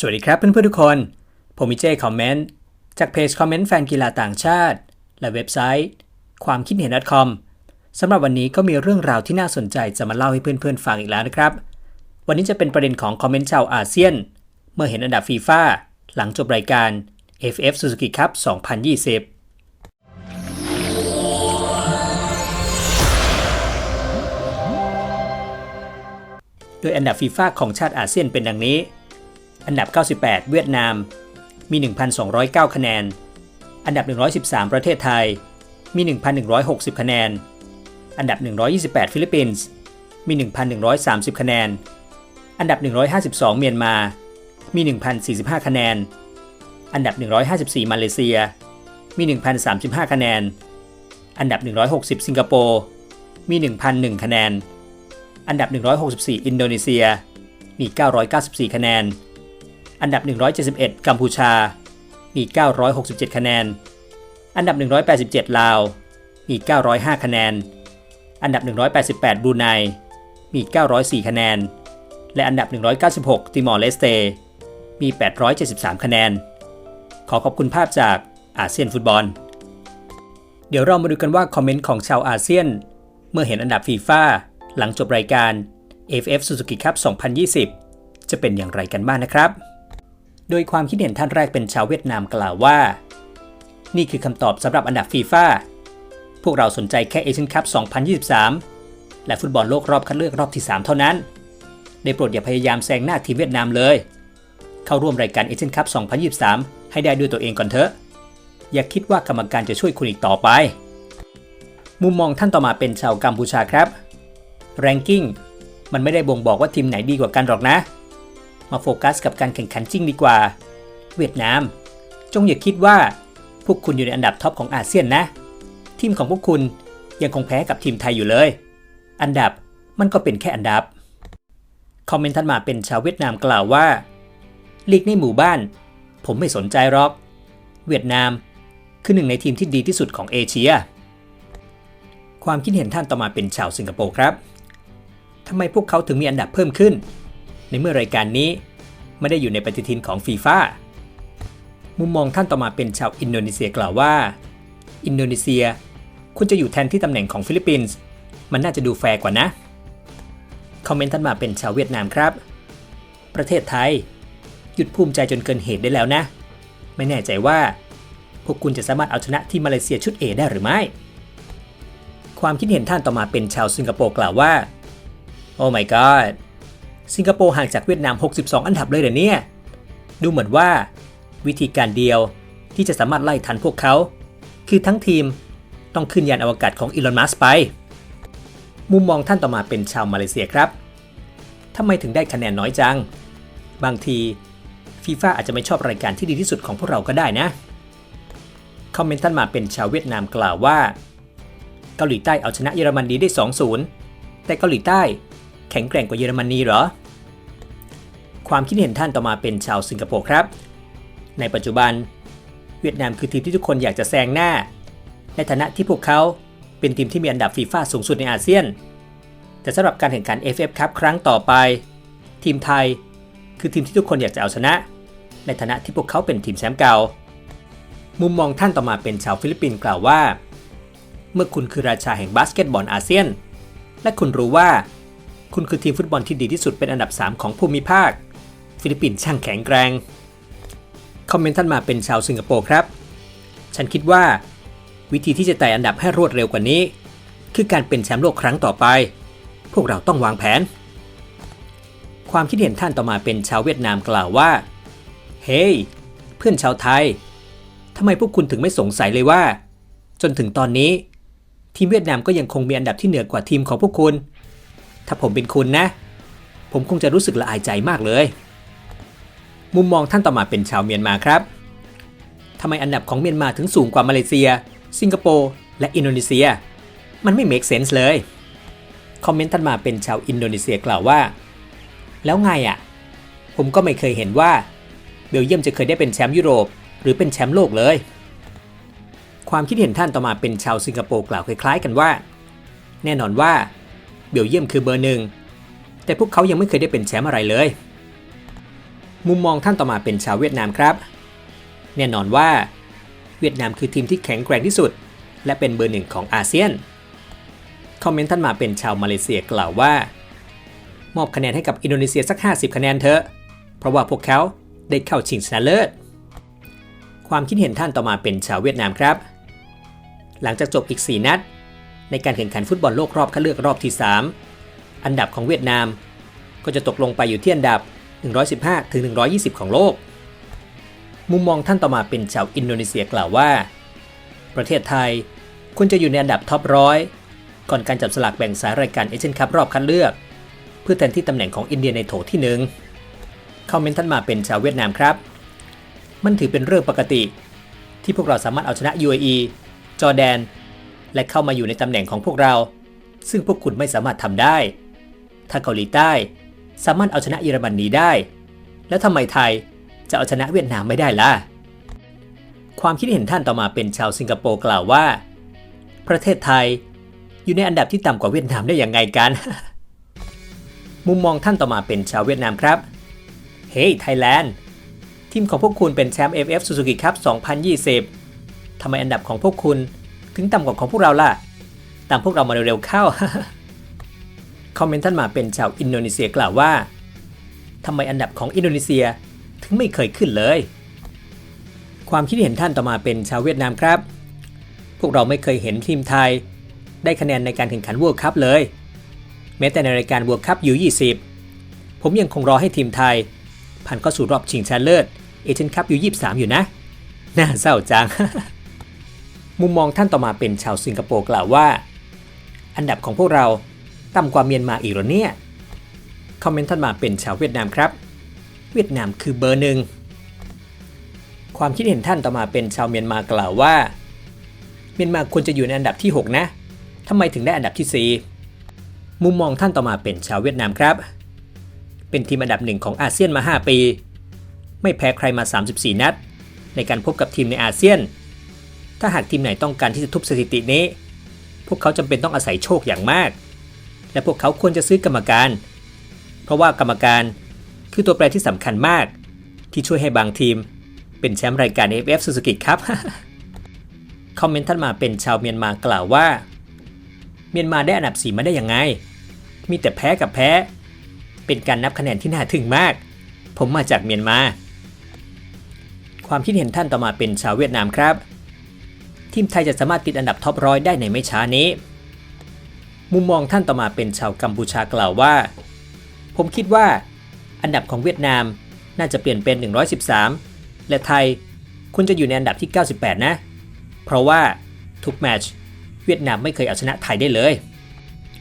สวัสดีครับเพื่อนๆทุกคน ผมมิเจคอมเมนต์จากเพจคอมเมนต์แฟนกีฬาต่างชาติ และเว็บไซต์ ความคิดเห็น .com สำหรับวันนี้ก็มีเรื่องราวที่น่าสนใจจะมาเล่าให้เพื่อนๆฟังอีกแล้วนะครับ วันนี้จะเป็นประเด็นของคอมเมนต์ชาวอาเซียน เมื่อเห็นอันดับฟีฟ่าหลังจบรายการ FF Suzuki Cup 2020โดยอันดับฟีฟ่าของชาติอาเซียนเป็นดังนี้ อันดับ 98 เวียดนาม มี 1,209 คะแนน อันดับ 113 ประเทศไทย มี 1,160 คะแนน อันดับ 128 ฟิลิปปินส์ มี 1,130 คะแนน อันดับ 152 เมียนมา มี 1,045 คะแนน อันดับ 154 มาเลเซีย มี 1,035 คะแนน อันดับ 160 สิงคโปร์ มี 1,001 คะแนน อันดับ 164 อินโดนีเซีย มี 994 คะแนน อันดับ 171 กัมพูชา มี 967 คะแนน อันดับ 187 ลาว มี 905 คะแนน อันดับ 188 บรูไน มี 904 คะแนน และอันดับ 196 ติมอร์เลสเต มี 873 คะแนน ขอขอบคุณภาพจากอาเซียนฟุตบอล เดี๋ยวเรามาดูกันว่าคอมเมนต์ของชาวอาเซียน เมื่อเห็นอันดับฟีฟ่าหลังจบรายการ AFF Suzuki Cup 2020 จะเป็นอย่างไรกันบ้างนะครับ โดยความคิดเห็นท่านแรกเป็นชาวเวียดนามกล่าวว่า นี่คือคำตอบสำหรับอันดับฟีฟ่าพวกเราสนใจแค่เอเชียนคัพ 2023 และฟุตบอลโลกรอบคัดเลือกรอบที่ 3 เท่านั้น ได้โปรดอย่าพยายามแซงหน้าทีมเวียดนามเลย เข้าร่วมรายการเอเชียนคัพ 2023 ให้ได้ด้วยตัวเองก่อนเถอะ อย่าคิดว่ากรรมการจะช่วยคุณอีกต่อไป มุมมองท่านต่อมาเป็นชาวกัมพูชาครับ แรงกิ้งมันไม่ได้บ่งบอกว่าทีมไหนดีกว่ากันหรอกนะ มาโฟกัสกับการแข่งขันจริงดีกว่า เวียดนาม จงอย่าคิดว่าพวกคุณอยู่ในอันดับท็อปของอาเซียนนะ ทีมของพวกคุณยังคงแพ้กับทีมไทยอยู่เลย อันดับมันก็เป็นแค่อันดับ คอมเมนต์ทันมาเป็นชาวเวียดนามกล่าวว่าลีกในหมู่บ้าน ผมไม่สนใจหรอก เวียดนาม คือหนึ่งในทีมที่ดีที่สุดของเอเชีย ความคิดเห็นท่านต่อมาเป็นชาวสิงคโปร์ครับทำไมพวกเขาถึงมีอันดับเพิ่มขึ้น ในเมื่อรายการนี้ ไม่ได้อยู่ในปฏิทินของฟีฟ่ามุมมองท่านต่อมาเป็นชาวอินโดนีเซียกล่าวว่า อินโดนีเซียคุณจะอยู่แทนที่ตำแหน่งของฟิลิปปินส์มันน่าจะดูแฟร์กว่านะ คอมเมนต์ท่านมาเป็นชาวเวียดนามครับ ประเทศไทย หยุดภูมิใจจนเกินเหตุได้แล้วนะ ไม่แน่ใจว่า พวกคุณจะสามารถเอาชนะทีมมาเลเซียชุด A ได้หรือไม่ ความคิดเห็นท่านต่อมาเป็นชาวสิงคโปร์กล่าวว่า โอ้ my god สิงคโปร์ห่างจากเวียดนาม 62 อันดับเลยเหรอเนี่ย ดูเหมือนว่า วิธีการเดียวที่จะสามารถไล่ทันพวกเขา คือทั้งทีมต้องขึ้นยานอวกาศของอีลอน มัสไป มุมมองท่านต่อมาเป็นชาวมาเลเซียครับทำไมถึงได้คะแนนน้อยจัง บางทีฟีฟ่าอาจจะไม่ชอบรายการที่ดีที่สุดของพวกเราก็ได้นะ คอมเมนต์ท่านมาเป็นชาวเวียดนามกล่าวว่า เกาหลีใต้เอาชนะเยอรมนีได้ 2-0 แต่เกาหลีใต้ แข็งแกร่งกว่าเยอรมนีเหรอ ความคิดเห็นท่านต่อมาเป็นชาวสิงคโปร์ครับ ในปัจจุบัน เวียดนามคือทีมที่ทุกคนอยากจะแซงหน้า ในฐานะที่พวกเขาเป็นทีมที่มีอันดับฟีฟ่าสูงสุดในอาเซียน แต่สำหรับการแข่งขัน FF ครับครั้งต่อไป ทีมไทยคือทีมที่ทุกคนอยากจะเอาชนะ ในฐานะที่พวกเขาเป็นทีมแชมป์เก่า มุมมองท่านต่อมาเป็นชาวฟิลิปปินส์กล่าวว่า เมื่อคุณคือราชาแห่งบาสเกตบอลอาเซียน และคุณรู้ว่า คุณคือทีมฟุตบอลที่ดีที่สุดเป็นอันดับ 3 ของภูมิภาค ฟิลิปปินส์ช่างแข็งแกร่งคอมเมนต์ท่านมาเป็นชาวสิงคโปร์ครับ ฉันคิดว่า วิธีที่จะไต่อันดับให้รวดเร็วกว่านี้ คือการเป็นแชมป์โลกครั้งต่อไป พวกเราต้องวางแผน ความคิดเห็นท่านต่อมาเป็นชาวเวียดนามกล่าวว่า เฮ้ยเพื่อนชาวไทยทำไมพวกคุณถึงไม่สงสัยเลยว่า จนถึงตอนนี้ ทีมเวียดนามก็ยังคงมีอันดับที่เหนือกว่าทีมของพวกคุณ ถ้าผมเป็นคุณนะ ผมคงจะรู้สึกละอายใจมากเลย มุมมองท่านต่อมาเป็นชาวเมียนมาครับทำไมอันดับของเมียนมาถึงสูงกว่ามาเลเซีย สิงคโปร์และอินโดนีเซีย มันไม่ make sense เลย คอมเมนต์ท่านมาเป็นชาวอินโดนีเซียกล่าวว่า แล้วไงอะ่ะ ผมก็ไม่เคยเห็นว่าเบลเยียมจะเคยได้เป็นแชมป์ยุโรป หรือเป็นแชมป์โลกเลย ความคิดเห็นท่านต่อมาเป็นชาวสิงคโปร์กล่าวคล้ายๆกันว่า แน่นอนว่า เบลเยียมคือเบอร์หนึ่ง แต่พวกเขายังไม่เคยได้เป็นแชมป์อะไรเลย มุมมองท่านต่อมาเป็นชาวเวียดนามครับ แน่นอนว่า เวียดนามคือทีมที่แข็งแกร่งที่สุด และเป็นเบอร์หนึ่งของอาเซียน คอมเมนต์ท่านมาเป็นชาวมาเลเซียกล่าวว่า มอบคะแนนให้กับอินโดนีเซียสัก 50 คะแนนเถอะ เพราะว่าพวกเขาได้เข้าชิงชนะเลิศ ความคิดเห็นท่านต่อมาเป็นชาวเวียดนามครับ หลังจากจบอีก 4 นัด ในการแข่งขันฟุตบอลโลกรอบคัดเลือกรอบที่ 3 อันดับของเวียดนาม ก็จะตกลงไปอยู่ที่อันดับ 115 ถึง 120 ของโลก มุมมองท่านต่อมาเป็นชาวอินโดนีเซียกล่าวว่า ประเทศไทยควรจะอยู่ในอันดับท็อปร้อยก่อนการจับสลากแบ่งสายรายการเอเชียนคัพรอบคัดเลือก เพื่อแทนที่ตำแหน่งของอินเดียในโถที่หนึ่งคอมเมนต์ท่านมาเป็นชาวเวียดนามครับ มันถือเป็นเรื่องปกติ ที่พวกเราสามารถเอาชนะ UAE จอร์แดน และเข้ามาอยู่ในตำแหน่งของพวกเรา ซึ่งพวกคุณไม่สามารถทำได้ ถ้าเกาหลีใต้ สามารถเอาชนะเยอรมนนีได้ แล้วทำไมไทยจะเอาชนะเวียดนามไม่ได้ล่ะ ความคิดเห็นท่านต่อมาเป็นชาวสิงคโปร์กล่าวว่า ประเทศไทยอยู่ในอันดับที่ต่ำกว่าเวียดนามได้อย่างไงกัน มุมมองท่านต่อมาเป็นชาวเวียดนามครับ เฮ้ยไทยแลนด์ทีมของพวกคุณเป็นแชมป์ FF Suzuki Cup 2020ทำไมอันดับของพวกคุณ ถึงต่ำกว่าของพวกเราล่ะ ตามพวกเรามาเร็วๆเข้า คอมเมนต์ท่านมาเป็นชาวอินโดนีเซียกล่าวว่าทำไมอันดับของอินโดนีเซียถึงไม่เคยขึ้นเลย ความคิดเห็นท่านต่อมาเป็นชาวเวียดนามครับ พวกเราไม่เคยเห็นทีมไทย ได้คะแนนในการแข่งขัน World Cup เลย แม้แต่ในรายการ World Cup U20 ผมยังคงรอให้ทีมไทย ผ่านเข้าสู่รอบชิงชนะเลิศเอเชียนคัพ U23 อยู่นะ น่าเศร้าจัง มุมมองท่านต่อมาเป็นชาวสิงคโปร์กล่าวว่า อันดับของพวกเราต่ำกว่าเมียนมาอีกหรอเนี่ยคอมเมนต์ท่านมาเป็นชาวเวียดนามครับ เวียดนามคือเบอร์หนึ่งความคิดเห็นท่านต่อมาเป็นชาวเมียนมากล่าวว่า เมียนมาควรจะอยู่ในอันดับที่ 6 นะทำไมถึงได้อันดับที่ 4 มุมมองท่านต่อมาเป็นชาวเวียดนามครับ เป็นทีมอันดับหนึ่งของอาเซียนมา 5 ปี ไม่แพ้ใครมา 34 นัด ในการพบกับทีมในอาเซียน ถ้าหากทีมไหนต้องการที่จะทุบสถิตินี้ พวกเขาจำเป็นต้องอาศัยโชคอย่างมาก และพวกเขาควรจะซื้อกรรมการ เพราะว่ากรรมการคือตัวแปรที่สำคัญมาก ที่ช่วยให้บางทีม เป็นแชมป์รายการ AFF Suzuki ครับคอมเมนต์ท่านมาเป็นชาวเมียนมากล่าวว่า เมียนมาได้อันดับสีมาได้ยังไง มีแต่แพ้กับแพ้ เป็นการนับคะแนนที่น่าทึ่งมาก ผมมาจากเมียนมา ความคิดเห็นท่านต่อมาเป็นชาวเวียดนามครับ ทีมไทยจะสามารถติดอันดับท็อปร้อยได้ในไม่ช้านี้ มุมมองท่านต่อมาเป็นชาวกัมพูชากล่าวว่า ผมคิดว่า อันดับของเวียดนามน่าจะเปลี่ยนเป็น 113 และไทยควรจะอยู่ในอันดับที่ 98 นะ เพราะว่าทุกแมตช์เวียดนามไม่เคยเอาชนะไทยได้เลย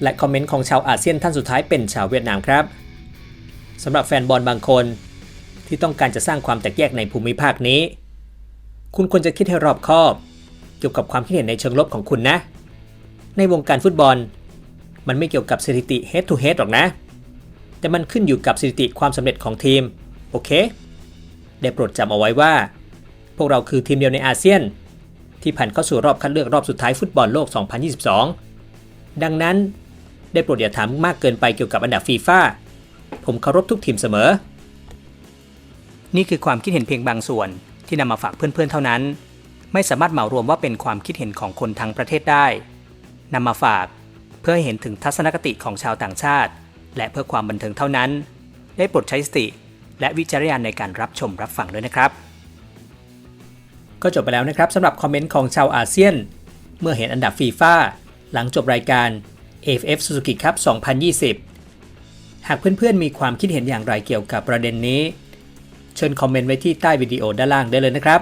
และคอมเมนต์ของชาวอาเซียนท่านสุดท้ายเป็นชาวเวียดนามครับสำหรับแฟนบอลบางคน ที่ต้องการจะสร้างความแตกแยกในภูมิภาคนี้ คุณควรจะคิดให้รอบคอบ เกี่ยวกับความคิดเห็นในเชิงลบของคุณนะ ในวงการฟุตบอล มันไม่เกี่ยวกับสถิติ head to head หรอกนะ แต่มันขึ้นอยู่กับสถิติความสำเร็จของทีม โอเค ได้โปรดจำเอาไว้ว่า พวกเราคือทีมเดียวในอาเซียน ที่ผ่านเข้าสู่รอบคัดเลือกรอบสุดท้ายฟุตบอลโลก 2022 ดังนั้นได้โปรดอย่าถามมากเกินไปเกี่ยวกับอันดับฟีฟ่าผมเคารพทุกทีมเสมอ นี่คือความคิดเห็นเพียงบางส่วนที่นำมาฝากเพื่อนๆเท่านั้น ไม่สามารถเหมารวมว่าเป็นความคิดเห็นของคนทั้งประเทศได้นำมาฝาก เพื่อให้เห็นถึงทัศนคติของชาวต่างชาติ และเพื่อความบันเทิงเท่านั้น ได้โปรดใช้สติ และวิจารณญาณในการรับชมรับฟังด้วยนะครับ ก็จบไปแล้วนะครับสำหรับคอมเมนต์ของชาวอาเซียน เมื่อเห็นอันดับฟีฟ่าหลังจบรายการ AFF Suzuki Cup 2020 หากเพื่อนๆมีความคิดเห็นอย่างไรเกี่ยวกับประเด็นนี้ เชิญคอมเมนต์ไว้ที่ใต้วิดีโอด้านล่างได้เลยนะครับ